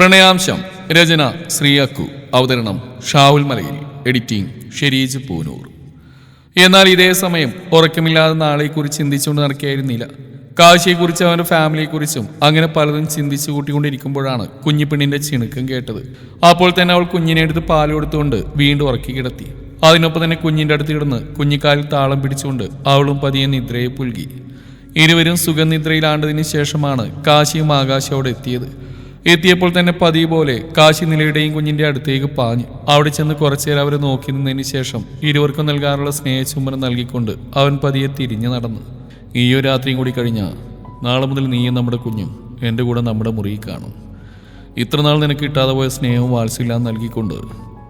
പ്രണയാംശം. രചന ശ്രീയക്കു. അവതരണം ഷാവുൽ മലയിൽ എഡിറ്റിംഗ് ഷെരീജ് പൂനൂർ. എന്നാൽ ഇതേ സമയം ഉറക്കമില്ലാതെ നാളെക്കുറിച്ച് ചിന്തിച്ചുകൊണ്ട് നടക്കുകയായിരുന്നില്ല. കാശിയെക്കുറിച്ചും അവന്റെ ഫാമിലിയെക്കുറിച്ചും അങ്ങനെ പലതും ചിന്തിച്ചു കൂട്ടിക്കൊണ്ടിരിക്കുമ്പോഴാണ് കുഞ്ഞിപ്പെണ്ണിന്റെ ചിണുക്കം കേട്ടത്. അപ്പോൾ തന്നെ അവൾ കുഞ്ഞിനെ എടുത്ത് പാൽ കൊടുത്തുകൊണ്ട് വീണ്ടും ഉറക്കി കിടത്തി. അതിനൊപ്പം തന്നെ കുഞ്ഞിന്റെ അടുത്ത് കിടന്ന് കുഞ്ഞിക്കാലിൽ താളം പിടിച്ചുകൊണ്ട് അവളും പതിയെ നിദ്രയെ പുൽകി. ഇരുവരും സുഖനിദ്രയിലാണ്ടതിന് ശേഷമാണ് കാശിയും ആകാശവോടെ എത്തിയത്. എത്തിയപ്പോൾ തന്നെ പതിവ് പോലെ കാശി നിലയുടെയും കുഞ്ഞിന്റെ അടുത്തേക്ക് പാഞ്ഞു. അവിടെ ചെന്ന് കുറച്ചേരം അവരെ നോക്കി നിന്നതിന് ശേഷം ഇരുവർക്കും നൽകാനുള്ള സ്നേഹചുംബനം നൽകിക്കൊണ്ട് അവൻ പതിയെ തിരിഞ്ഞു നടന്നു. ഈ ഒരു രാത്രിയും കൂടി കഴിഞ്ഞാൽ നാളെ മുതൽ നീയും നമ്മുടെ കുഞ്ഞും എന്റെ കൂടെ നമ്മുടെ മുറിയിൽ കാണും. ഇത്രനാൾ നിനക്ക് കിട്ടാതെ പോയ സ്നേഹവും വാത്സല്യം നൽകിക്കൊണ്ട്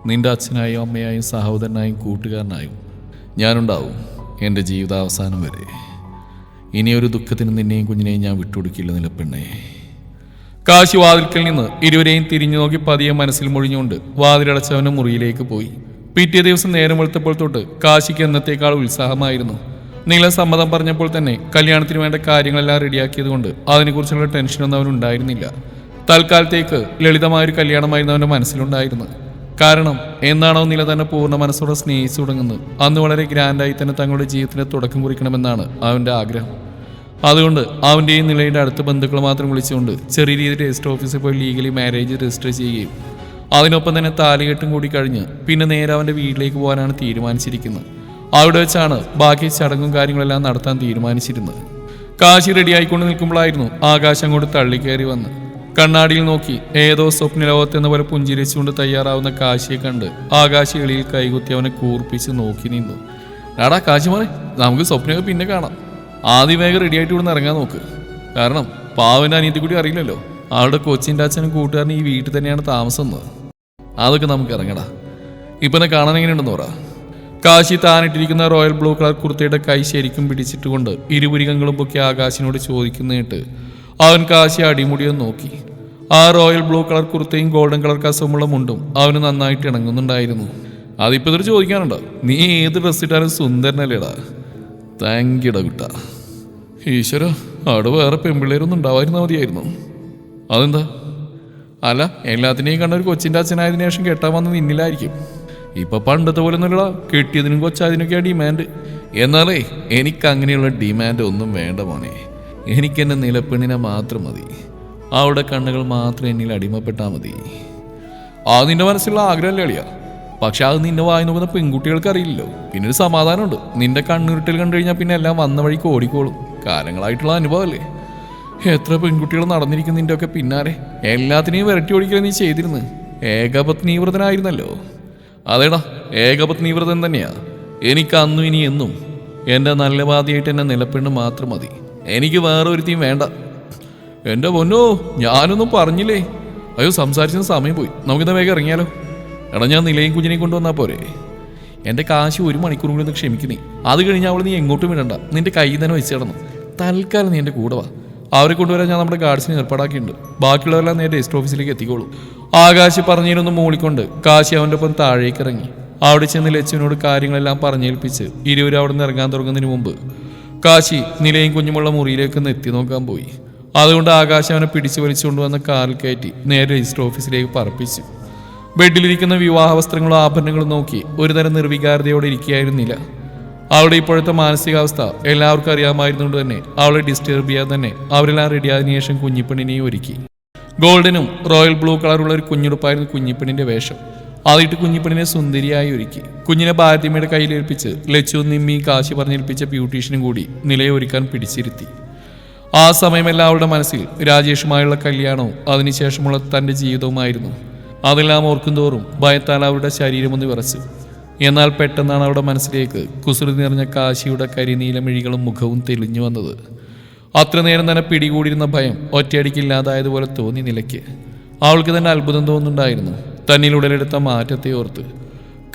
നിന്റെ അച്ഛനായും അമ്മയായും സഹോദരനായും കൂട്ടുകാരനായും ഞാനുണ്ടാവും എന്റെ ജീവിതാവസാനം വരെ. ഇനിയൊരു ദുഃഖത്തിന് നിന്നെയും കുഞ്ഞിനെയും ഞാൻ വിട്ടുകൊടുക്കില്ല നിലപ്പെണ്ണേ കാശി വാതിൽക്കൽ നിന്ന് ഇരുവരെയും തിരിഞ്ഞു നോക്കി പതിയെ മനസ്സിൽ മൊഴിഞ്ഞുകൊണ്ട് വാതിലടച്ചവന് മുറിയിലേക്ക് പോയി. പിറ്റേ ദിവസം നേരം വെളുത്തപ്പോൾ തൊട്ട് കാശിക്ക് എന്നത്തേക്കാൾ ഉത്സാഹമായിരുന്നു. നീല സമ്മതം പറഞ്ഞപ്പോൾ തന്നെ കല്യാണത്തിന് വേണ്ട കാര്യങ്ങളെല്ലാം റെഡിയാക്കിയത് കൊണ്ട് അതിനെക്കുറിച്ചുള്ള ടെൻഷനൊന്നും അവനുണ്ടായിരുന്നില്ല തൽക്കാലത്തേക്ക് ലളിതമായൊരു കല്യാണമായിരുന്നു അവന്റെ മനസ്സിലുണ്ടായിരുന്നത്. കാരണം എന്നാണോ നില തന്നെ പൂർണ മനസ്സോടെ സ്നേഹിച്ചു തുടങ്ങുന്നത്? അന്ന് വളരെ ഗ്രാൻഡായി തന്നെ തങ്ങളുടെ ജീവിതത്തിന് തുടക്കം കുറിക്കണമെന്നാണ് അവന്റെ ആഗ്രഹം. അതുകൊണ്ട് അവന്റെയും നിലയുടെ അടുത്ത ബന്ധുക്കൾ മാത്രം വിളിച്ചുകൊണ്ട് ചെറിയ രീതിയിൽ രജിസ്റ്റർ ഓഫീസിൽ പോയി ലീഗലി മാരേജ് രജിസ്റ്റർ ചെയ്യുകയും അതിനൊപ്പം തന്നെ താലികെട്ടും കൂടി കഴിഞ്ഞ് പിന്നെ നേരെ അവന്റെ വീട്ടിലേക്ക് പോകാനാണ് തീരുമാനിച്ചിരിക്കുന്നത്. അവിടെ വെച്ചാണ് ബാക്കി ചടങ്ങും കാര്യങ്ങളെല്ലാം നടത്താൻ തീരുമാനിച്ചിരുന്നത്. കാശി റെഡിയായിക്കൊണ്ട് നിൽക്കുമ്പോഴായിരുന്നു ആകാശം അങ്ങോട്ട് തള്ളിക്കയറി വന്ന് കണ്ണാടിയിൽ നോക്കി ഏതോ സ്വപ്നലോകത്ത് എന്ന പോലെ പുഞ്ചിരിച്ചുകൊണ്ട് തയ്യാറാവുന്ന കാശിയെ കണ്ട് ആകാശി എളിയിൽ കൈകുത്തി അവനെ കൂർപ്പിച്ച് നോക്കി നിന്നു. എടാ കാശിമോനെ നമുക്ക് സ്വപ്നമൊക്കെ പിന്നെ കാണാം. ആദ്യം വേഗം റെഡി ആയിട്ട് നിന്ന് ഇറങ്ങാൻ നോക്ക്. കാരണം പാവന്റെ അനിയത്തി കൂടി അറിയില്ലല്ലോ. ആളുടെ കൊച്ചിന്റെ അച്ഛനും കൂട്ടുകാരനും ഈ വീട്ടിൽ തന്നെയാണ് താമസം എന്ന്. അതൊക്കെ നമുക്ക് ഇറങ്ങടാ. ഇപ്പനെ കാണാൻ എങ്ങനെയുണ്ടെന്ന് പറ. കാശി താനിട്ടിരിക്കുന്ന റോയൽ ബ്ലൂ കളർ കുർത്തയുടെ കൈ ശരിക്കും പിടിച്ചിട്ടുകൊണ്ട് ഇരുപുരികങ്ങളും പൊക്കി ആകാശിനോട് ചോദിക്കുന്നേട്ട് അവൻ കാശി അടിമുടിയെന്ന് നോക്കി. ആ റോയൽ ബ്ലൂ കളർ കുർത്തയും ഗോൾഡൻ കളർ കസവുമുള്ള മുണ്ടും അവന് നന്നായിട്ട് ഇണങ്ങുന്നുണ്ടായിരുന്നു. അതിപ്പോ ഇതൊരു ചോദിക്കാനുണ്ടോ? നീ ഏത് ഡ്രസ്സ് ഇട്ടാലും സുന്ദരനല്ലേടാ. താങ്ക് യുടാ കുട്ട. ഈശ്വര അവിടെ വേറെ പെൺപിള്ളേരൊന്നും ഉണ്ടാവായിരുന്നാ മതിയായിരുന്നു. അതെന്താ? അല്ല എല്ലാത്തിനെയും കണ്ട ഒരു കൊച്ചിന്റെ അച്ഛനായതിനു ശേഷം കെട്ടാൻ വന്നത് ഇന്നിലായിരിക്കും ഇപ്പൊ പണ്ടത്തെ പോലെ ഒന്നുമില്ല കെട്ടിയതിനും കൊച്ചായതിനൊക്കെയാ ഡിമാൻഡ് എന്നാലേ എനിക്ക് അങ്ങനെയുള്ള ഡിമാൻഡ് ഒന്നും വേണ്ട മോനെ. എനിക്ക് എന്റെ നിലപ്പെണ്ണിനെ മാത്രം മതി. അവിടെ കണ്ണുകൾ മാത്രം എന്നിൽ അടിമപ്പെട്ടാൽ മതി. അത് നിന്റെ മനസ്സിലുള്ള ആഗ്രഹമല്ലേ അളിയാ? പക്ഷെ അത് നിന്നെ വായി നോക്കുന്ന പെൺകുട്ടികൾക്ക് അറിയില്ലല്ലോ. പിന്നെ ഒരു സമാധാനമുണ്ട്. നിന്റെ കണ്ണുരുട്ടിൽ കണ്ടു കഴിഞ്ഞാൽ പിന്നെ എല്ലാം വന്ന വഴിക്ക് ഓടിക്കോളും. കാലങ്ങളായിട്ടുള്ള അനുഭവമല്ലേ? എത്ര പെൺകുട്ടികൾ നടന്നിരിക്കുന്നതിന്റെ ഒക്കെ പിന്നാലെ എല്ലാത്തിനെയും വിരട്ടി ഓടിക്കാൻ നീ ചെയ്തിരുന്നു ഏകപത്നീവ്രതനായിരുന്നല്ലോ അതേടാ ഏകപത്നീവ്രതൻ തന്നെയാ. എനിക്ക് അന്നും ഇനി എന്നും എന്റെ നല്ല ബാധയായിട്ട് എന്നെ നിലപ്പെണ്ണ് മാത്രം മതി. എനിക്ക് വേറെ ഒരുത്തിയും വേണ്ട. എന്റെ പൊന്നോ ഞാനൊന്നും പറഞ്ഞില്ലേ? അയ്യോ സംസാരിച്ച സമയം പോയി. നമുക്കിന്ന് വേഗം ഇറങ്ങിയാലോ? എടാ ഞാൻ നിലയും കുഞ്ഞിനെയും കൊണ്ടുവന്നാൽ പോരെ. എന്റെ കാശ് ഒരു മണിക്കൂർ കൂടി ഒന്ന് ക്ഷമിക്കുന്നേ അത് കഴിഞ്ഞ് അവൾ നീ എങ്ങോട്ടും വിടണ്ട. നിന്റെ കൈ തന്നെ വെച്ച് കിടന്നു. തൽക്കാലം നീ എന്റെ കൂടെ വാ. അവരെ കൊണ്ടുവരാൻ ഞാൻ നമ്മുടെ ഗാർഡ്സിന് ഏർപ്പാടാക്കിയിട്ടുണ്ട്. ബാക്കിയുള്ളവരെല്ലാം നേരെ എസ്റ്റ് ഓഫീസിലേക്ക് എത്തിക്കോളൂ. ആകാശ് പറഞ്ഞതിനൊന്ന് മൂളിക്കൊണ്ട് കാശി അവന്റെ ഒപ്പം താഴേക്ക് ഇറങ്ങി. അവിടെ ചെന്ന് ലച്ചുവിനോട് കാര്യങ്ങളെല്ലാം പറഞ്ഞേൽപ്പിച്ച് ഇരുവരും അവിടെ നിന്ന് ഇറങ്ങാൻ തുടങ്ങുന്നതിന് മുമ്പ് കാശി നിലയും കുഞ്ഞുമുള്ള മുറിയിലേക്ക് ഒന്ന് എത്തി നോക്കാൻ പോയി. അതുകൊണ്ട് ആകാശ് അവനെ പിടിച്ചു വലിച്ചുകൊണ്ട് വന്ന കാറിൽ കയറ്റി നേരെ രജിസ്റ്റർ ഓഫീസിലേക്ക് പറപ്പിച്ചു. ബെഡിലിരിക്കുന്ന വിവാഹ വസ്ത്രങ്ങളും ആഭരണങ്ങളും നോക്കി ഒരുതരം നിർവികാരതയോടെ ഇരിക്കുകയായിരുന്നില്ല. അവളുടെ ഇപ്പോഴത്തെ മാനസികാവസ്ഥ എല്ലാവർക്കും അറിയാമായിരുന്നുകൊണ്ട് തന്നെ അവളെ ഡിസ്റ്റർബ് ചെയ്യാതെ തന്നെ അവരെല്ലാം റെഡിയായതിനു ശേഷം കുഞ്ഞിപ്പെണ്ണിനെയും ഒരുക്കി. ഗോൾഡനും റോയൽ ബ്ലൂ കളറുള്ള ഒരു കുഞ്ഞുടുപ്പായിരുന്നു കുഞ്ഞിപ്പെണ്ണിന്റെ വേഷം. അതിട്ട് കുഞ്ഞിപ്പെണ്ണിനെ സുന്ദരിയായി ഒരുക്കി. കുഞ്ഞിനെ ഭാരതിയമ്മയുടെ കയ്യിലേൽപ്പിച്ച് ലച്ചു നിമ്മി കാശി പറഞ്ഞേൽപ്പിച്ച ബ്യൂട്ടീഷ്യനും കൂടി നിലയെ ഒരുക്കാൻ പിടിച്ചിരുത്തി. ആ സമയമെല്ലാം അവളുടെ മനസ്സിൽ രാജേഷുമായുള്ള കല്യാണവും അതിനുശേഷമുള്ള തന്റെ ജീവിതവുമായിരുന്നു. അതെല്ലാം ഓർക്കും തോറും ഭയത്താൽ അവരുടെ ശരീരമൊന്ന് വിറച്ചു. എന്നാൽ പെട്ടെന്നാണ് അവിടെ മനസ്സിലേക്ക് കുസൃതി നിറഞ്ഞ കാശിയുടെ കരിനീലമിഴികളും മുഖവും തെളിഞ്ഞു വന്നത്. അത്ര നേരം തന്നെ പിടികൂടിയിരുന്ന ഭയം ഒറ്റയടിക്കില്ലാതായതുപോലെ തോന്നി നിലയ്ക്ക്. അവൾക്ക് തന്നെ അത്ഭുതം തോന്നുന്നുണ്ടായിരുന്നു. തന്നിൽ ഉടലെടുത്ത മാറ്റത്തെ ഓർത്ത്.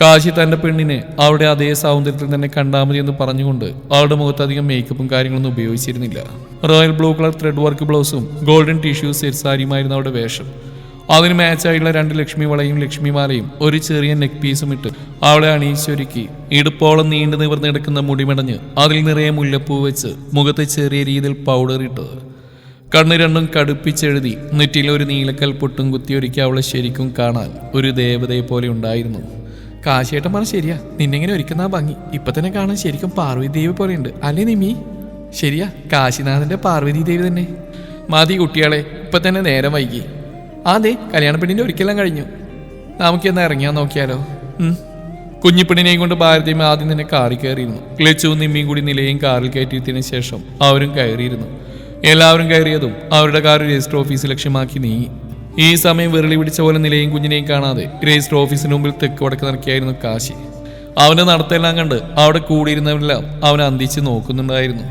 കാശി തന്റെ പെണ്ണിനെ അവളുടെ അതേ സൗന്ദര്യത്തിൽ തന്നെ കണ്ടാൽ മതി എന്ന് പറഞ്ഞുകൊണ്ട് അവളുടെ മുഖത്ത് അധികം മേക്കപ്പും കാര്യങ്ങളൊന്നും ഉപയോഗിച്ചിരുന്നില്ല. Royal blue colour thread work ബ്ലൗസും ഗോൾഡൻ ടിഷ്യൂ സെറ്റ് സാരിയുമായിരുന്നു അവളുടെ വേഷം. അതിന് മാച്ചായിട്ടുള്ള രണ്ട് ലക്ഷ്മി വളയും ലക്ഷ്മി മാലയും ഒരു ചെറിയ നെക്ക് പീസും ഇട്ട് അവളെ അണിയിച്ചൊരുക്കി. ഇടുപ്പോളം നീണ്ടു നിവർന്ന് കിടക്കുന്ന മുടിമടഞ്ഞ് അതിൽ നിറയെ മുല്ലപ്പൂ വെച്ച് മുഖത്ത് ചെറിയ രീതിയിൽ പൗഡർ ഇട്ടത് കണ്ണ് രണ്ടും കടുപ്പിച്ചെഴുതി നെറ്റിയിൽ ഒരു നീലക്കൽ പൊട്ടും കുത്തിയൊരുക്കി അവളെ ശരിക്കും കാണാൻ ഒരു ദേവതയെ പോലെ ഉണ്ടായിരുന്നു. കാശിയേട്ടൻ പറഞ്ഞ ശരിയാ. നിന്നെങ്ങനെ ഒരുക്കുന്ന ഭംഗി? ഇപ്പൊ തന്നെ കാണാൻ ശരിക്കും പാർവതി ദേവി പോലെയുണ്ട്. അല്ലേ നിമി ശരിയാ. കാശിനാഥന്റെ പാർവതി ദേവി തന്നെ. മതി കുട്ടികളെ. ഇപ്പൊ തന്നെ നേരം വൈകി. അതെ കല്യാണ പെണ്ണിന്റെ ഒരിക്കലും കഴിഞ്ഞു. നമുക്കെന്നാ ഇറങ്ങിയാ നോക്കിയാലോ. കുഞ്ഞിപ്പെണ്ണിനെയും കൊണ്ട് ഭാരതീയം ആദ്യം തന്നെ കാറിൽ കയറിയിരുന്നു. ക്ലച്ചുവും നിമ്മിയും കൂടി നിലയും കാറിൽ കയറ്റിയതിനു ശേഷം അവരും കയറിയിരുന്നു. എല്ലാവരും കയറിയതും അവരുടെ കാർ രജിസ്റ്റർ ഓഫീസ് ലക്ഷ്യമാക്കി നീങ്ങി. ഈ സമയം വിരളി പിടിച്ച പോലെ നിലയും കുഞ്ഞിനെയും കാണാതെ രജിസ്റ്റർ ഓഫീസിന് മുമ്പിൽ തെക്ക് വടക്ക് നടക്കിയായിരുന്നു കാശി. അവന്റെ നടത്തെല്ലാം കണ്ട് അവിടെ കൂടിയിരുന്നവരെല്ലാം അവൻ അന്തിച്ച് നോക്കുന്നുണ്ടായിരുന്നു.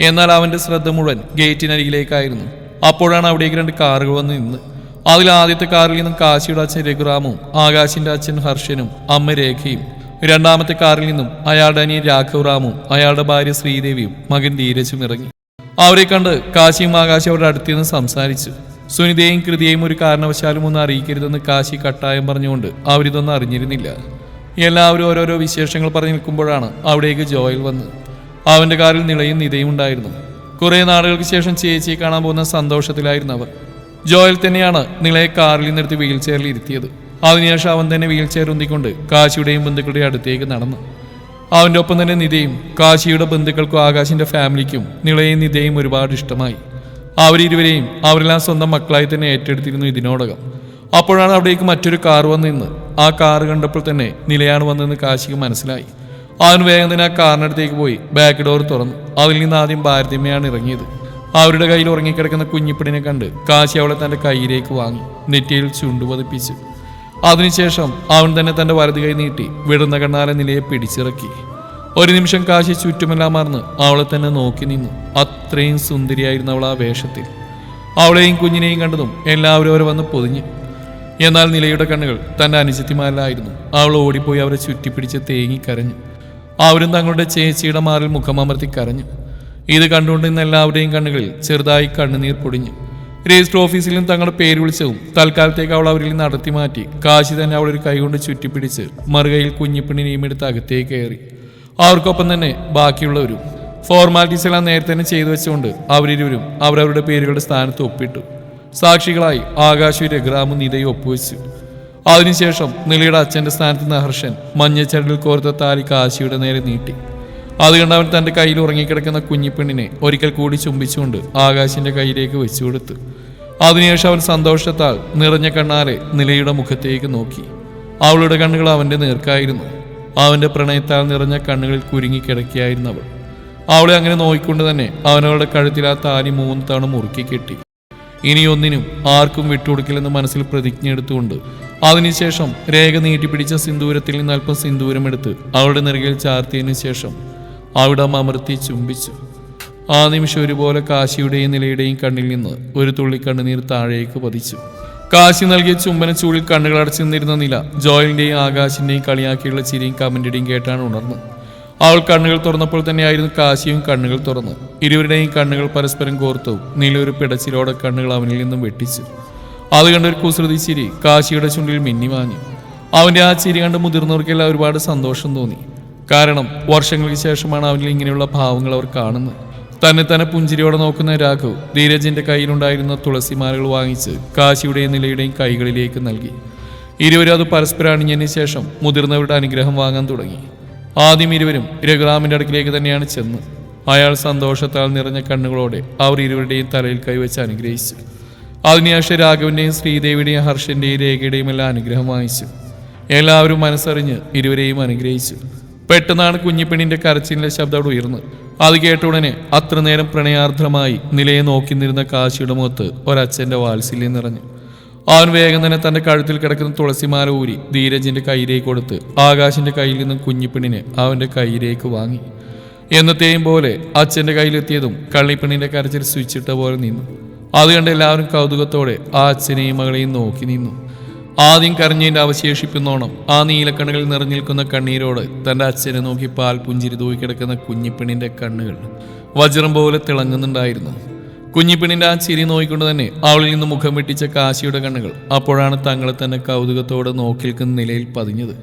എന്നാൽ അവന്റെ ശ്രദ്ധ മുഴുവൻ ഗേറ്റിനരികിലേക്കായിരുന്നു. അപ്പോഴാണ് അവിടേക്ക് രണ്ട് കാറുകൾ വന്ന് നിന്ന്. അതിൽ ആദ്യത്തെ കാറിൽ നിന്നും കാശിയുടെ അച്ഛൻ രഘുറാമും ആകാശിന്റെ അച്ഛൻ ഹർഷനും അമ്മ രേഖയും. രണ്ടാമത്തെ കാറിൽ നിന്നും അയാളുടെ അനിയൻ രാഘവ് റാമും അയാളുടെ ഭാര്യ ശ്രീദേവിയും മകൻ ധീരജും ഇറങ്ങി. അവരെ കണ്ട് കാശിയും ആകാശി അവരുടെ അടുത്ത് നിന്ന് സംസാരിച്ചു. സുനിതയും കൃതിയെയും ഒരു കാരണവശാലും ഒന്നും അറിയിക്കരുതെന്ന് കാശി കട്ടായം പറഞ്ഞുകൊണ്ട് അവരിതൊന്നും അറിഞ്ഞിരുന്നില്ല. എല്ലാവരും ഓരോരോ വിശേഷങ്ങൾ പറഞ്ഞു നിൽക്കുമ്പോഴാണ് അവിടേക്ക് ജോയിൽ വന്ന് അവന്റെ കാറിൽ നിളയും നിതയും ഉണ്ടായിരുന്നു. കുറേ നാളുകൾക്ക് ശേഷം ചേച്ചിയെ കാണാൻ പോകുന്ന സന്തോഷത്തിലായിരുന്നു അവർ. ജോയൽ തന്നെയാണ് നിളയെ കാറിൽ നിർത്തി വീൽ ചെയറിൽ ഇരുത്തിയത്. അതിനുശേഷം അവൻ തന്നെ വീൽ ചെയർ ഉന്തിക്കൊണ്ട് കാശിയുടെയും ബന്ധുക്കളുടെയും അടുത്തേക്ക് നടന്നു. അവന്റെ ഒപ്പം തന്നെ നിതയും കാശിയുടെ ബന്ധുക്കൾക്കും ആകാശിന്റെ ഫാമിലിക്കും നിളയും നിതയും ഒരുപാട് ഇഷ്ടമായി. അവരിരുവരെയും അവരെല്ലാം സ്വന്തം മക്കളായി തന്നെ ഏറ്റെടുത്തിരുന്നു ഇതിനോടകം. അപ്പോഴാണ് അവിടേക്ക് മറ്റൊരു കാർ വന്ന് നിന്ന് ആ കാർ കണ്ടപ്പോൾ തന്നെ നിലയാണ് വന്നതെന്ന് കാശിക്ക് മനസ്സിലായി. അവൻ വേഗം തന്നെ ആ കാറിനടുത്തേക്ക് പോയി ബാക്ക് ഡോർ തുറന്നു. അതിൽ നിന്ന് ആദ്യം ഭാരതമ്മയാണ് ഇറങ്ങിയത്. അവരുടെ കയ്യിൽ ഉറങ്ങിക്കിടക്കുന്ന കുഞ്ഞിപ്പിടിനെ കണ്ട് കാശി അവളെ തന്റെ കയ്യിലേക്ക് വാങ്ങി നെറ്റിയിൽ ചുണ്ടു പതിപ്പിച്ചു. അതിനുശേഷം അവൻ തന്നെ തന്റെ വലത് കൈ നീട്ടി വിടുന്ന കണ്ണാലെ നിലയെ പിടിച്ചിറക്കി. ഒരു നിമിഷം കാശി ചുറ്റുമെല്ലാം മറന്ന് അവളെ തന്നെ നോക്കി നിന്നു. അത്രയും സുന്ദരിയായിരുന്നു അവൾ ആ വേഷത്തിൽ. അവളെയും കുഞ്ഞിനെയും കണ്ടതും എല്ലാവരും അവരെ വന്ന് പൊതിഞ്ഞു. എന്നാൽ നിലയുടെ കണ്ണുകൾ തന്റെ അനുജത്തിമാരിലായിരുന്നു. അവൾ ഓടിപ്പോയി അവരെ ചുറ്റിപ്പിടിച്ച് തേങ്ങി കരഞ്ഞു. അവരും തങ്ങളുടെ ചേച്ചിയുടെ മാറിൽ മുഖമമർത്തി കരഞ്ഞു. ഇത് കണ്ടുകൊണ്ടിരുന്ന എല്ലാവരുടെയും കണ്ണുകളിൽ ചെറുതായി കണ്ണുനീർ പൊടിഞ്ഞു. രജിസ്റ്റർ ഓഫീസിലും തങ്ങളുടെ പേര് വിളിച്ചതും തൽക്കാലത്തേക്ക് അവൾ അവരിൽ നടത്തി മാറ്റി കാശി തന്നെ അവളൊരു കൈകൊണ്ട് ചുറ്റിപ്പിടിച്ച് മറുകയിൽ കുഞ്ഞിപ്പിണ്ണിനെയും എടുത്ത് അകത്തേക്ക് കയറി. അവർക്കൊപ്പം തന്നെ ബാക്കിയുള്ളവരും ഫോർമാലിറ്റീസ് എല്ലാം നേരത്തെ തന്നെ ചെയ്തു വെച്ചുകൊണ്ട് അവരിരുവരും അവരവരുടെ പേരുകളുടെ സ്ഥാനത്ത് ഒപ്പിട്ടു. സാക്ഷികളായി ആകാശവും രഘുറാമും നിതയും ഒപ്പുവെച്ചു. അതിനുശേഷം നിലയുടെ അച്ഛന്റെ സ്ഥാനത്ത് നിന്ന് ഹർഷൻ കോർത്ത താലി കാശിയുടെ നേരെ നീട്ടി. അത് കണ്ട് അവൻ തന്റെ കയ്യിൽ ഉറങ്ങിക്കിടക്കുന്ന കുഞ്ഞിപ്പെണ്ണിനെ ഒരിക്കൽ കൂടി ചുംബിച്ചുകൊണ്ട് ആകാശിന്റെ കയ്യിലേക്ക് വെച്ചു കൊടുത്തു അതിനുശേഷം അവൻ സന്തോഷത്താൽ നിറഞ്ഞ കണ്ണാലെ നിലയുടെ മുഖത്തേക്ക് നോക്കി. അവളുടെ കണ്ണുകൾ അവന്റെ നേർക്കായിരുന്നു. അവന്റെ പ്രണയത്താൽ നിറഞ്ഞ കണ്ണുകളിൽ കുരുങ്ങിക്കിടക്കിയായിരുന്നു അവൾ. അവളെ അങ്ങനെ നോയിക്കൊണ്ട് തന്നെ അവനവളുടെ കഴുത്തിൽ ആ താലി മൂന്ന് തവണ മുറുക്കി കെട്ടി. ഇനിയൊന്നിനും ആർക്കും വിട്ടുകൊടുക്കില്ലെന്ന് മനസ്സിൽ പ്രതിജ്ഞ എടുത്തുകൊണ്ട് അതിനുശേഷം രേഖ നീട്ടിപ്പിടിച്ച സിന്ദൂരത്തിൽ നിന്ന് അല്പം സിന്ദൂരം എടുത്ത് അവളുടെ നിറകിൽ ചാർത്തിയതിനു ശേഷം അവിടെ അമർത്തി ചുംബിച്ചു. ആ നിമിഷം ഒരുപോലെ കാശിയുടെയും നിലയുടെയും കണ്ണിൽ നിന്ന് ഒരു തുള്ളി കണ്ണുനീർ താഴേക്ക് പതിച്ചു. കാശി നൽകിയ ചുംബന ചൂടിൽ കണ്ണുകൾ അടച്ചു നിന്നിരുന്ന നില ജോയലിന്റെയും ആകാശിന്റെയും കളിയാക്കിയുള്ള ചിരിയും കമന്റിന്റെയും കേട്ടാണ് ഉണർന്നത് അവൾ കണ്ണുകൾ തുറന്നപ്പോൾ തന്നെയായിരുന്നു കാശിയും കണ്ണുകൾ തുറന്നു. ഇരുവരുടെയും കണ്ണുകൾ പരസ്പരം കോർത്തു നില ഒരു പിടച്ചിലോടെ കണ്ണുകൾ അവനിൽ നിന്നും വെട്ടിച്ചു. അത് കണ്ടൊരു കുസൃതി ചിരി കാശിയുടെ ചുണ്ടിൽ മിന്നി വാങ്ങി അവന്റെ ആ ചിരി കണ്ട് മുതിർന്നവർക്കെല്ലാം ഒരുപാട് സന്തോഷം തോന്നി. കാരണം വർഷങ്ങൾക്ക് ശേഷമാണ് അവനിൽ ഇങ്ങനെയുള്ള ഭാവങ്ങൾ അവർ കാണുന്നത്. തന്നെ തന്നെ പുഞ്ചിരിയോടെ നോക്കുന്ന രാഘവ് ധീരജിന്റെ കയ്യിലുണ്ടായിരുന്ന തുളസിമാലകൾ വാങ്ങിച്ച് കാശിയുടെയും നിലയുടെയും കൈകളിലേക്ക് നൽകി. ഇരുവരും അത് പരസ്പരം അണിഞ്ഞതിന് ശേഷം മുതിർന്നവരുടെ അനുഗ്രഹം വാങ്ങാൻ തുടങ്ങി. ആദ്യം ഇരുവരും രഘുറാമിന്റെ അടുക്കിലേക്ക് തന്നെയാണ് ചെന്ന്. അയാൾ സന്തോഷത്താൽ നിറഞ്ഞ കണ്ണുകളോടെ അവർ ഇരുവരുടെയും തലയിൽ കൈവച്ച് അനുഗ്രഹിച്ചു. അതിനുശേഷം രാഘവന്റെയും ശ്രീദേവിയുടെയും ഹർഷന്റെയും രേഖയുടെയും എല്ലാം അനുഗ്രഹം വാങ്ങിച്ചു. എല്ലാവരും മനസ്സറിഞ്ഞ് ഇരുവരെയും അനുഗ്രഹിച്ചു. പെട്ടെന്നാണ് കുഞ്ഞിപ്പെണ്ണിന്റെ കരച്ചിലിന്റെ ശബ്ദം അവിടെ ഉയർന്നു അത് കേട്ട ഉടനെ അത്ര നേരം പ്രണയാർദ്രമായി നിലയെ നോക്കി നിന്നിരുന്ന കാശിയുടെ മുഖത്ത് ഒരച്ഛന്റെ വാത്സല്യം നിറഞ്ഞു. അവൻ വേഗം തന്നെ തന്റെ കഴുത്തിൽ കിടക്കുന്ന തുളസിമാല ഊരി ധീരജിന്റെ കയ്യിലേക്ക് കൊടുത്ത് ആകാശിന്റെ കയ്യിൽ നിന്നും കുഞ്ഞിപ്പെണ്ണിനെ അവന്റെ കയ്യിലേക്ക് വാങ്ങി. എന്നത്തെയും പോലെ അച്ഛന്റെ കയ്യിലെത്തിയതും കള്ളിപ്പെണ്ണിന്റെ കരച്ചിൽ സ്വിച്ചിട്ട പോലെ നിന്നു. അത് കണ്ട് എല്ലാവരും കൗതുകത്തോടെ ആ അച്ഛനെയും മകളെയും നോക്കി നിന്നു. ആദ്യം കരഞ്ഞതിന്റെ അവശേഷിപ്പിന്നോണം ആ നീലക്കണ്ണുകളിൽ നിറഞ്ഞു നിൽക്കുന്ന കണ്ണീരോട് തന്റെ അച്ഛനെ നോക്കി പാൽ പുഞ്ചിരി തൂക്കി കുഞ്ഞിപ്പെണ്ണിന്റെ കണ്ണുകൾ വജ്രം പോലെ തിളങ്ങുന്നുണ്ടായിരുന്നു. കുഞ്ഞിപ്പെണ്ണിന്റെ ആ ചിരി നോക്കിക്കൊണ്ട് തന്നെ അവളിൽ നിന്ന് മുഖം വെട്ടിച്ച കാശിയുടെ കണ്ണുകൾ അപ്പോഴാണ് തങ്ങളെ തന്നെ കൗതുകത്തോടെ നോക്കി നിൽക്കുന്ന നിലയിൽ പതിഞ്ഞത്.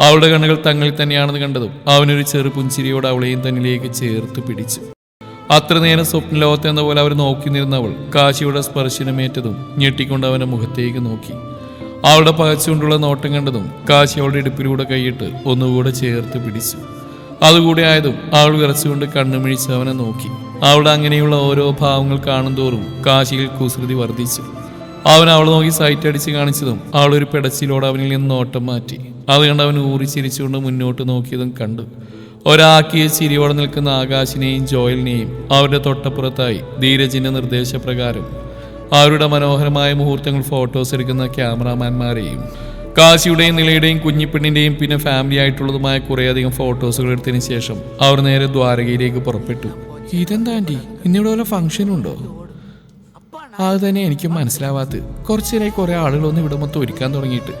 അവളുടെ കണ്ണുകൾ തങ്ങളിൽ തന്നെയാണെന്ന് കണ്ടതും അവനൊരു ചെറു പുഞ്ചിരിയോട് അവളെയും തന്നിലേക്ക് ചേർത്ത് പിടിച്ചു. അത്ര നേരം സ്വപ്ന ലോകത്തെന്ന പോലെ അവർ നോക്കി നിന്നവൾ കാശിയുടെ സ്പർശനമേറ്റതും ഞെട്ടിക്കൊണ്ട് അവന്റെ മുഖത്തേക്ക് നോക്കി. അവളുടെ പകച്ചുകൊണ്ടുള്ള നോട്ടം കണ്ടതും കാശി അവളുടെ ഇടുപ്പിലൂടെ കൈയിട്ട് ഒന്നുകൂടെ ചേർത്ത് പിടിച്ചു. അതുകൂടെ ആയതും അവൾ വിറച്ചുകൊണ്ട് കണ്ണുമിഴിച്ച് അവനെ നോക്കി. അവളുടെ അങ്ങനെയുള്ള ഓരോ ഭാവങ്ങൾ കാണും തോറും കാശിയിൽ കുസൃതി വർദ്ധിച്ചു. അവൻ അവൾ നോക്കി സൈറ്റ് അടിച്ച് കാണിച്ചതും അവൾ ഒരു പെടച്ചിലോട് അവനിൽ നിന്ന് നോട്ടം മാറ്റി. അത് കണ്ട് അവൻ ഊറി ചിരിച്ചുകൊണ്ട് മുന്നോട്ട് നോക്കിയതും കണ്ടു. ഒരാക്കിയ ചിരിയോടെ നിൽക്കുന്ന ആകാശിനെയും ജോയലിനെയും അവരുടെ തൊട്ടപ്പുറത്തായി ധീരജിന്റെ നിർദ്ദേശപ്രകാരം അവരുടെ മനോഹരമായ മുഹൂർത്തങ്ങൾ ഫോട്ടോസ് എടുക്കുന്ന ക്യാമറാമാൻമാരെയും കാശിയുടെയും നിലയുടെയും കുഞ്ഞിപ്പെണ്ണിന്റെയും പിന്നെ ഫാമിലി ആയിട്ടുള്ളതുമായ കുറേയധികം ഫോട്ടോസുകൾ എടുത്തതിന് ശേഷം അവർ നേരെ ദ്വാരകയിലേക്ക് പുറപ്പെട്ടു. ഇതെന്താണ്ടി ഇന്നിവിടെ വല്ല ഫംഗ്ഷൻ ഉണ്ടോ? അത് തന്നെ എനിക്ക് മനസ്സിലാവാത്ത കുറച്ചു നേരമായി കുറെ ആളുകളൊന്നും ഇവിടെ മൊത്തം ഒരുക്കാൻ തുടങ്ങിയിട്ട്.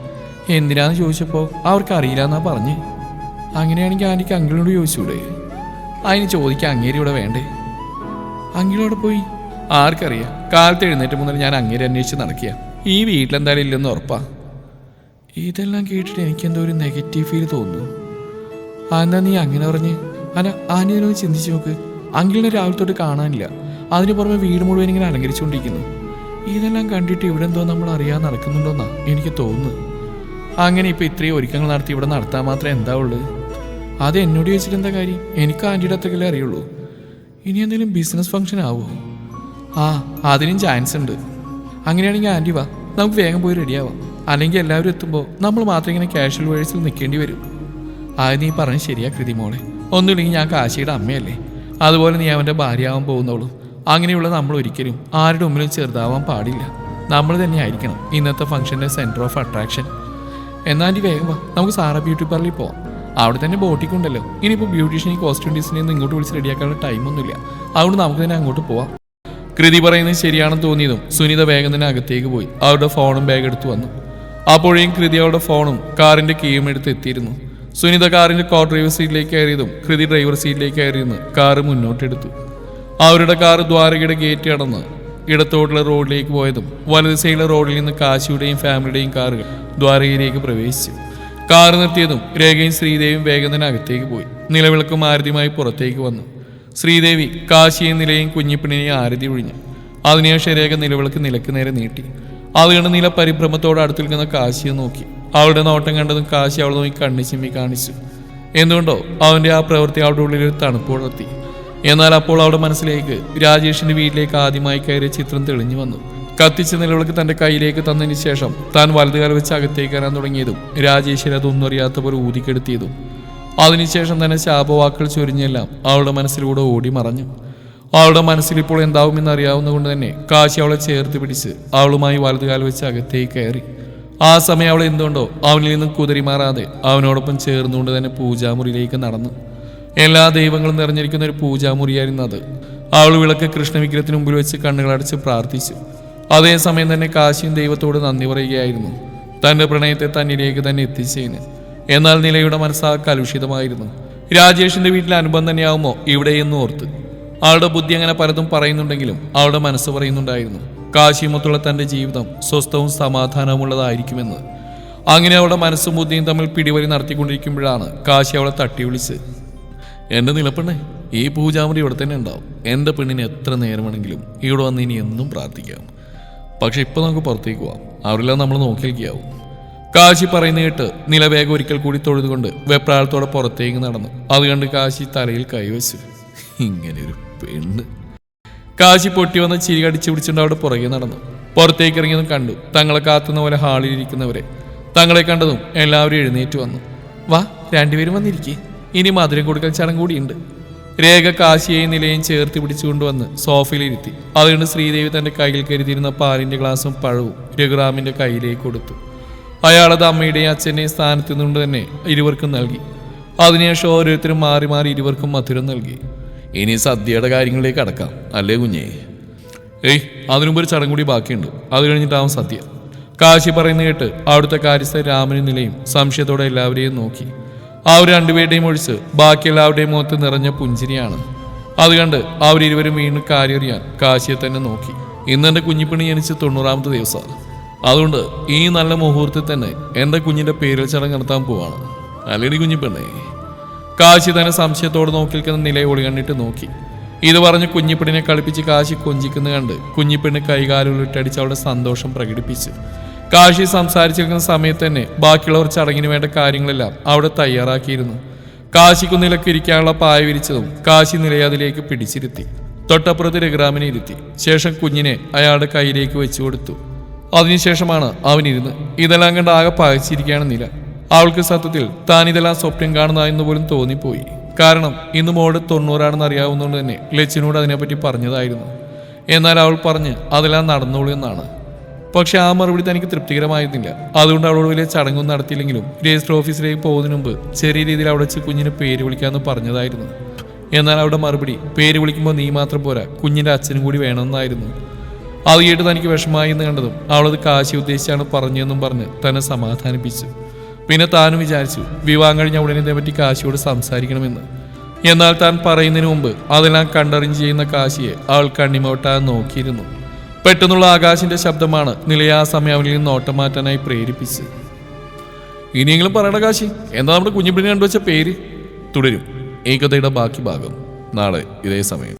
എന്തിനാന്ന് ചോദിച്ചപ്പോൾ അവർക്ക് അറിയില്ല എന്നാ പറഞ്ഞ്. അങ്ങനെയാണെങ്കിൽ ആന്റിക്ക് അങ്കിളിനോട് ചോദിച്ചൂടെ? അതിന് ചോദിക്കാൻ അങ്ങേരി ഇവിടെ വേണ്ടേ? അങ്കിളോട് പോയി? ആർക്കറിയാം. കാലത്ത് എഴുന്നേറ്റ് മുതൽ ഞാൻ അങ്ങേരെ അന്വേഷിച്ച് നടക്കുക ഈ വീട്ടിലെന്തായാലും ഇല്ലെന്ന് ഉറപ്പാ. ഇതെല്ലാം കേട്ടിട്ട് എനിക്കെന്തോ ഒരു നെഗറ്റീവ് ഫീൽ തോന്നുന്നു. അന്നാ നീ അങ്ങനെ പറഞ്ഞ്? അന അനിയനോ ചിന്തിച്ചു നോക്ക്. അങ്കിളിനെ രാവിലെ തൊട്ട് കാണാനില്ല. അതിന് പുറമെ വീട് മുഴുവൻ ഇങ്ങനെ അലങ്കരിച്ചുകൊണ്ടിരിക്കുന്നു. ഇതെല്ലാം കണ്ടിട്ട് ഇവിടെ എന്തോ നമ്മൾ അറിയാൻ നടക്കുന്നുണ്ടോന്നാ എനിക്ക് തോന്നുന്നു. അങ്ങനെ ഇപ്പൊ ഇത്രയും ഒരുക്കങ്ങൾ നടത്തി ഇവിടെ നടത്താൻ മാത്രമേ എന്താ ഉള്ളൂ? അത് എന്നോട് ചോദിച്ചിട്ട് എന്താ കാര്യം? എനിക്ക് ആന്റിയുടെ അത്രക്കല്ലേ അറിയുള്ളൂ. ഇനി എന്തെങ്കിലും ബിസിനസ് ഫംഗ്ഷൻ ആവുമോ ആ അതിനും ചാൻസ് ഉണ്ട്. അങ്ങനെയാണെങ്കിൽ ആന്റി വാ നമുക്ക് വേഗം പോയി റെഡിയാവാം അല്ലെങ്കിൽ എല്ലാവരും എത്തുമ്പോൾ നമ്മൾ മാത്രം ഇങ്ങനെ ക്യാഷ്വൽ വേഴ്സിൽ നിൽക്കേണ്ടി വരും. ആ നീ പറഞ്ഞ് ശരിയാ കൃതി മോളെ. ഒന്നുമില്ലെങ്കിൽ ഞാൻ കാശിയുടെ അമ്മയല്ലേ? അതുപോലെ നീ അവന്റെ ഭാര്യയാവാൻ പോകുന്നുള്ളൂ അങ്ങനെയുള്ള നമ്മൾ ഒരിക്കലും ആരുടെ മുമ്പിലും ചെറുതാവാൻ പാടില്ല. നമ്മൾ തന്നെ ആയിരിക്കണം ഇന്നത്തെ ഫംഗ്ഷന്റെ സെന്റർ ഓഫ് അട്രാക്ഷൻ എന്നാൽ ആന്റി വേഗം വാ നമുക്ക് സാറ ബ്യൂട്ടി പാർലറിൽ പോവാം. അവിടെ തന്നെ ബോട്ടിക്കുണ്ടല്ലോ. ഇനിയിപ്പോൾ ബ്യൂട്ടീഷ്യനെയും കോസ്റ്റ്യൂം ഡിസൈനിൽ ഇങ്ങോട്ട് വിളിച്ച് റെഡിയാക്കാനുള്ള ടൈമൊന്നുമില്ല അതുകൊണ്ട് നമുക്ക് തന്നെ അങ്ങോട്ട് പോവാം. കൃതി പറയുന്നത് ശരിയാണെന്ന് തോന്നിയതും സുനിത വേഗം തന്നെ അകത്തേക്ക് പോയി. അവരുടെ ഫോണും ബാഗ് എടുത്തു വന്നു. അപ്പോഴേയും കൃതി അവരുടെ ഫോണും കാറിന്റെ കീയും എടുത്ത് എത്തിയിരുന്നു. സുനിത കാറിന്റെ കോ ഡ്രൈവർ സീറ്റിലേക്ക് കയറിയതും കൃതി ഡ്രൈവർ സീറ്റിലേക്ക് കയറിയെന്ന് കാറ് മുന്നോട്ടെടുത്തു. അവരുടെ കാറ് ദ്വാരകയുടെ ഗേറ്റ് കടന്ന് ഇടത്തോട്ടുള്ള റോഡിലേക്ക് പോയതും വലത് സൈഡിലെ റോഡിൽ നിന്ന് കാശിയുടെയും ഫാമിലിയുടെയും കാറുകൾ ദ്വാരകയിലേക്ക് പ്രവേശിച്ചു. കാറ് നിർത്തിയതും രേഖയും ശ്രീദേവിയും വേഗം തന്നെ അകത്തേക്ക് പോയി. നിലവിളക്കും ആരതിയുമായി പുറത്തേക്ക് വന്നു. ശ്രീദേവി കാശിയെ നിലയും കുഞ്ഞിപ്പിണിനെ ആരതി ഒഴിഞ്ഞു. അതിനുശേഷം രേഖ നിലവിളക്ക് നിലയ്ക്ക് നേരെ നീട്ടി. അത് കണ്ട് നില പരിഭ്രമത്തോടെ അടുത്ത് നിൽക്കുന്ന കാശിയെ നോക്കി. അവളുടെ നോട്ടം കണ്ടതും കാശി അവളെ നോക്കി കണ്ണി ചിമ്മി കാണിച്ചു. എന്തുകൊണ്ടോ അവന്റെ ആ പ്രവൃത്തി അവളുടെ ഉള്ളിൽ ഒരു തണുപ്പ് വളർത്തി എന്നാൽ അപ്പോൾ അവളുടെ മനസ്സിലേക്ക് രാജേഷിന്റെ വീട്ടിലേക്ക് ആദ്യമായി കയറിയ ചിത്രം തെളിഞ്ഞു വന്നു. കത്തിച്ച നിലവിളക്ക് തന്റെ കയ്യിലേക്ക് തന്നതിന് ശേഷം താൻ വലതുകാലം വെച്ച് അകത്തേക്ക് കയറാൻ തുടങ്ങിയതും രാജേശ്വരി അതൊന്നും അറിയാത്ത പോലെ ഊതിക്കെടുത്തിയതും അതിനുശേഷം തന്നെ ശാപവാക്കുകൾ ചൊരിഞ്ഞെല്ലാം അവളുടെ മനസ്സിലൂടെ ഓടി മറഞ്ഞു. അവളുടെ മനസ്സിൽ ഇപ്പോൾ എന്താവുമെന്ന് അറിയാവുന്ന കൊണ്ട് തന്നെ കാശി അവളെ ചേർത്ത് പിടിച്ച് അവളുമായി വലതുകാൽ വെച്ച് അകത്തേക്ക് കയറി. ആ സമയം അവൾ എന്തുകൊണ്ടോ അവനിൽ നിന്നും കുതിരി മാറാതെ അവനോടൊപ്പം ചേർന്നുകൊണ്ട് തന്നെ പൂജാമുറിയിലേക്ക് നടന്നു. എല്ലാ ദൈവങ്ങളും നിറഞ്ഞിരിക്കുന്ന ഒരു പൂജാമുറിയായിരുന്നു അത്. അവൾ വിളക്ക് കൃഷ്ണവിഗ്രഹത്തിന് മുമ്പിൽ വെച്ച് കണ്ണുകളടച്ച് പ്രാർത്ഥിച്ചു. അതേസമയം തന്നെ കാശിയും ദൈവത്തോട് നന്ദി പറയുകയായിരുന്നു. തന്റെ പ്രണയത്തെ തന്നിലേക്ക് തന്നെ എത്തിച്ചതിന് എന്നാൽ നിലയുടെ മനസ്സാ കലുഷിതമായിരുന്നു രാജേഷിന്റെ വീട്ടിലെ അനുബന്ധം തന്നെയാവുമോ? ഇവിടെയെന്ന് ഓർത്ത്. അവളുടെ ബുദ്ധി അങ്ങനെ പലതും പറയുന്നുണ്ടെങ്കിലും അവളുടെ മനസ്സ് പറയുന്നുണ്ടായിരുന്നു. കാശിമത്തുള്ള തന്റെ ജീവിതം സ്വസ്ഥവും സമാധാനവുമുള്ളതായിരിക്കുമെന്ന് അങ്ങനെ അവളുടെ മനസ്സും ബുദ്ധിയും തമ്മിൽ പിടിവലി നടത്തിക്കൊണ്ടിരിക്കുമ്പോഴാണ് കാശി അവളെ തട്ടി വിളിച്ച് എന്റെ നിലപ്പെണ്ണേ ഈ പൂജാമുറി ഇവിടെ തന്നെ ഉണ്ടാവും. എന്റെ പെണ്ണിന് എത്ര നേരം വേണമെങ്കിലും ഇവിടെ വന്ന് ഇനി എന്നും പ്രാർത്ഥിക്കാം. പക്ഷെ ഇപ്പൊ നമുക്ക് പുറത്തേക്ക് പോവാം. അവരെല്ലാം നമ്മൾ നോക്കി നിൽക്കാവും കാശി പറയുന്ന കേട്ട് നിലവേഗം ഒരിക്കൽ കൂടി തൊഴുതുകൊണ്ട് വെപ്രാളത്തോടെ പുറത്തേക്ക് നടന്നു. അത് കണ്ട് കാശി തലയിൽ കൈവച്ചു. ഇങ്ങനെ ഒരു പെണ്ണ്. കാശി പൊട്ടി വന്ന് ചിരി കടിച്ചു പിടിച്ചുകൊണ്ട് അവിടെ പുറകെ നടന്നു. പുറത്തേക്ക് ഇറങ്ങിയതും കണ്ടു. തങ്ങളെ കാത്തുന്ന പോലെ ഹാളിൽ ഇരിക്കുന്നവരെ. തങ്ങളെ കണ്ടതും എല്ലാവരും എഴുന്നേറ്റ് വന്നു. വാ രണ്ടുപേരും വന്നിരിക്കേ. ഇനി മധുരം കൊടുക്കൽ ചടങ്ങ് കൂടിയുണ്ട്. രേഖ കാശിയെയും നിലയും ചേർത്ത് പിടിച്ചുകൊണ്ടുവന്ന് സോഫയിലിരുത്തി അതുകൊണ്ട് ശ്രീദേവി തന്റെ കയ്യിൽ കരുതിയിരുന്ന പാലിന്റെ ഗ്ലാസും പഴവും രഘുറാമിന്റെ കയ്യിലേക്ക് കൊടുത്തു. അയാളത് അമ്മയുടെയും അച്ഛന്റെയും സ്ഥാനത്ത് നിന്നുകൊണ്ട് തന്നെ ഇരുവർക്കും നൽകി. അതിനുശേഷം ഓരോരുത്തരും മാറി മാറി ഇരുവർക്കും മധുരം നൽകി. ഇനി സദ്യയുടെ കാര്യങ്ങളിലേക്ക് അടക്കാം അല്ലേ കുഞ്ഞേ? ഏയ് അതിനുമ്പ് ഒരു ചടങ്ങ് കൂടി ബാക്കിയുണ്ട്. അത് കഴിഞ്ഞിട്ടാവും സദ്യ. കാശി പറയുന്ന കേട്ട് അവിടുത്തെ കാര്യസ്ഥ രാമനും നിലയും സംശയത്തോടെ എല്ലാവരെയും നോക്കി. ആ ഒരു രണ്ടുപേരുടെയും ഒഴിച്ച് ബാക്കി എല്ലാവരുടെയും മുഖത്ത് നിറഞ്ഞ പുഞ്ചിരിയാണ്. അത് കണ്ട് അവരിരുവരും വീണ്ടും കാര്യറിയാൻ കാശിയെ തന്നെ നോക്കി. ഇന്ന് എന്റെ കുഞ്ഞിപ്പണി ജനിച്ച് തൊണ്ണൂറാമത്തെ ദിവസമാണ്. അതുകൊണ്ട് ഈ നല്ല മുഹൂർത്തത്തിൽ തന്നെ എന്റെ കുഞ്ഞിന്റെ പേരിൽ ചടങ്ങ് നടത്താൻ പോവാണ്. അല്ലേടി കുഞ്ഞിപ്പെണ്ണേ കാശി തന്നെ സംശയത്തോട് നോക്കി നിൽക്കുന്ന നിലയെ ഒളി കണ്ടിട്ട് നോക്കി. ഇത് പറഞ്ഞ് കുഞ്ഞിപ്പെണ്ണിനെ കളിപ്പിച്ച് കാശി കൊഞ്ചിക്കുന്ന കണ്ട് കുഞ്ഞിപ്പെണ്ണ് കൈകാലുകളിട്ടടിച്ച് അവളുടെ സന്തോഷം പ്രകടിപ്പിച്ചു. കാശി സംസാരിച്ചിരിക്കുന്ന സമയത്ത് തന്നെ ബാക്കിയുള്ളവർ ചടങ്ങിന് വേണ്ട കാര്യങ്ങളെല്ലാം അവിടെ തയ്യാറാക്കിയിരുന്നു. കാശിക്കു നിലയ്ക്ക് പായ വിരിച്ചതും കാശി നിലയെ അതിലേക്ക് പിടിച്ചിരുത്തി. തൊട്ടപ്പുറത്ത് രഘുറാമിനെ ഇരുത്തി. ശേഷം കുഞ്ഞിനെ അയാളുടെ കയ്യിലേക്ക് വെച്ചു കൊടുത്തു. അതിനുശേഷമാണ് അവനിരുന്ന് ഇതെല്ലാം കണ്ട് ആകെ പകച്ചിരിക്കുകയാണ് നില. അവൾക്ക് സത്യത്തിൽ താൻ ഇതെല്ലാം സ്വപ്നം കാണുന്നതെന്ന് പോലും തോന്നിപ്പോയി. കാരണം ഇന്ന് മോൾ തൊണ്ണൂറാണെന്ന് അറിയാവുന്നതുകൊണ്ട് തന്നെ ലച്ചിനോട് അതിനെപ്പറ്റി പറഞ്ഞതായിരുന്നു. എന്നാൽ അവൾ പറഞ്ഞ് അതെല്ലാം നടന്നോളൂ എന്നാണ്. പക്ഷെ ആ മറുപടി തനിക്ക് തൃപ്തികരമായിരുന്നില്ല. അതുകൊണ്ട് അവളോട് വലിയ ചടങ്ങൊന്നും നടത്തിയില്ലെങ്കിലും രജിസ്റ്റർ ഓഫീസിലേക്ക് പോകുന്നതിന് മുമ്പ് ചെറിയ രീതിയിൽ അവിടെ വെച്ച് കുഞ്ഞിന് പേര് വിളിക്കാമെന്ന് പറഞ്ഞതായിരുന്നു. എന്നാൽ അവിടെ മറുപടി പേര് വിളിക്കുമ്പോൾ നീ മാത്രം പോരാ കുഞ്ഞിന്റെ അച്ഛനും കൂടി വേണമെന്നായിരുന്നു. അത് കേട്ട് തനിക്ക് വിഷമായി എന്ന് കണ്ടതും അവളത് കാശി ഉദ്ദേശിച്ചാണ് പറഞ്ഞതെന്നും പറഞ്ഞ് തന്നെ സമാധാനിപ്പിച്ചു. പിന്നെ താനും വിചാരിച്ചു വിവാഹം കഴിഞ്ഞ ഉടനെ ഇതേപ്പറ്റി കാശിയോട് സംസാരിക്കണമെന്ന്. എന്നാൽ താൻ പറയുന്നതിന് മുമ്പ് അതെല്ലാം കണ്ടറിഞ്ഞ് ചെയ്യുന്ന കാശിയെ അവൾ കണ്ണിമോട്ടാൻ നോക്കിയിരുന്നു. പെട്ടെന്നുള്ള ആകാശിന്റെ ശബ്ദമാണ് നിലയെ ആ സമയം അവനിൽ നിന്ന് നോട്ടം മാറ്റാനായി പ്രേരിപ്പിച്ചത്. ഇനിയെങ്കിലും പറയണ കാശി എന്താ നമ്മുടെ കുഞ്ഞുപിടിനെ കണ്ടുവച്ച പേര്? തുടരും. ഈ കഥയുടെ ബാക്കി ഭാഗം നാളെ ഇതേ സമയം.